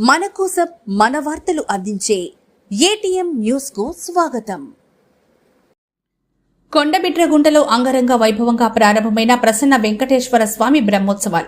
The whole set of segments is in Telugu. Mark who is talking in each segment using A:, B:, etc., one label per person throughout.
A: మన కోసం మన వార్తలు అందించే ఏటీఎం న్యూస్కు స్వాగతం. కొండబిట్రగుంటలో అంగరంగ వైభవంగా ప్రారంభమైన ప్రసన్న వెంకటేశ్వర స్వామి బ్రహ్మోత్సవాలు.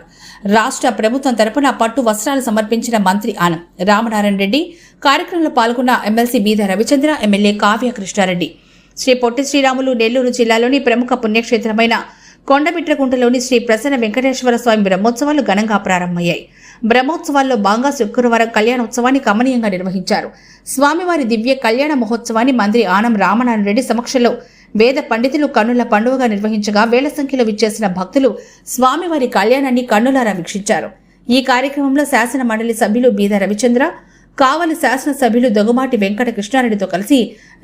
A: రాష్ట్ర ప్రభుత్వం తరపున పట్టు వస్త్రాలు సమర్పించిన మంత్రి ఆనం రామనారాయణ రెడ్డి కార్యక్రమంలో పాల్గొన్న ఎమ్మెల్సీ బీద రవిచంద్ర ఎమ్మెల్యే కావ్య కృష్ణారెడ్డి. శ్రీ పొట్టి శ్రీరాములు నెల్లూరు జిల్లాలోని ప్రముఖ పుణ్యక్షేత్రమైన కొండమిట్రకుంటలోని శ్రీ ప్రసన్న వెంకటేశ్వర స్వామి బ్రహ్మోత్సవాలు ఘనంగా ప్రారంభమయ్యాయి. బ్రహ్మోత్సవాల్లో భాగంగా శుక్రవారం కళ్యాణోత్సవాన్ని కమనీయంగా నిర్వహించారు. స్వామివారి దివ్య కళ్యాణ మహోత్సవాన్ని మంత్రి ఆనం రామనారాయణ రెడ్డి సమక్షంలో వేద పండితులు కన్నుల పండుగగా నిర్వహించగా వేల సంఖ్యలో విచ్చేసిన భక్తులు స్వామివారి కళ్యాణాన్ని కన్నులారా వీక్షించారు. ఈ కార్యక్రమంలో శాసన మండలి సభ్యులు బీద రవిచంద్ర కావలి శాసనసభ్యులు దొగుమాటి వెంకట కృష్ణారెడ్డితో కలిసి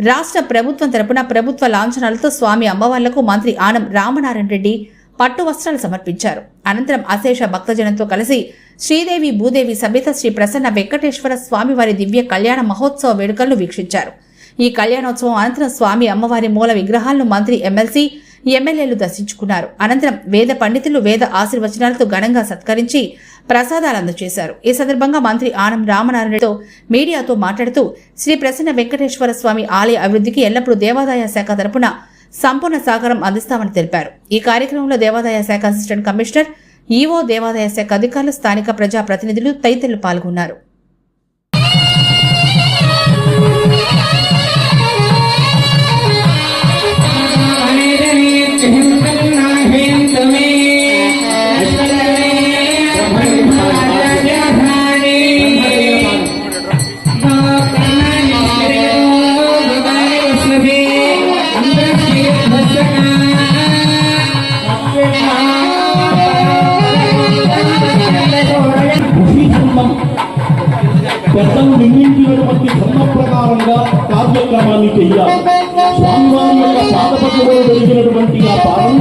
A: రాష్ట్ర ప్రభుత్వం తరపున ప్రభుత్వ లాంఛనాలతో స్వామి అమ్మవార్లకు మంత్రి ఆనం రామనారాయణ రెడ్డి పట్టు వస్త్రాలు సమర్పించారు. అనంతరం అశేష భక్తజనంతో కలిసి శ్రీదేవి భూదేవి సమేత శ్రీ ప్రసన్న వెంకటేశ్వర స్వామివారి దివ్య కళ్యాణ మహోత్సవ వేడుకలను వీక్షించారు. ఈ కళ్యాణోత్సవం అనంతరం స్వామి అమ్మవారి మూల విగ్రహాలను మంత్రి ఎమ్మెల్సీ ఎమ్మెల్యేలు దర్శించుకున్నారు. అనంతరం వేద పండితులు వేద ఆశీర్వచనాలతో ఘనంగా సత్కరించి ప్రసాదాలు అందజేశారు. ఈ సందర్భంగా మంత్రి ఆనం రామనారాయణతో మీడియాతో మాట్లాడుతూ శ్రీ ప్రసన్న వెంకటేశ్వర స్వామి ఆలయ అభివృద్ధికి ఎల్లప్పుడూ దేవాదాయ శాఖ తరపున సంపూర్ణ సహకారం అందిస్తామని తెలిపారు. ఈ కార్యక్రమంలో దేవాదాయ శాఖ అసిస్టెంట్ కమిషనర్ ఈవో దేవాదాయ శాఖ అధికారులు స్థానిక ప్రజా ప్రతినిధులు తదితరులు పాల్గొన్నారు.
B: పెద్దలు నిర్మించినటువంటి ధర్మ ప్రకారంగా కార్యక్రమాన్ని చెయ్యాలి స్వామివారి యొక్క పాదపట్టులో జరిగినటువంటి ఆ పాదం.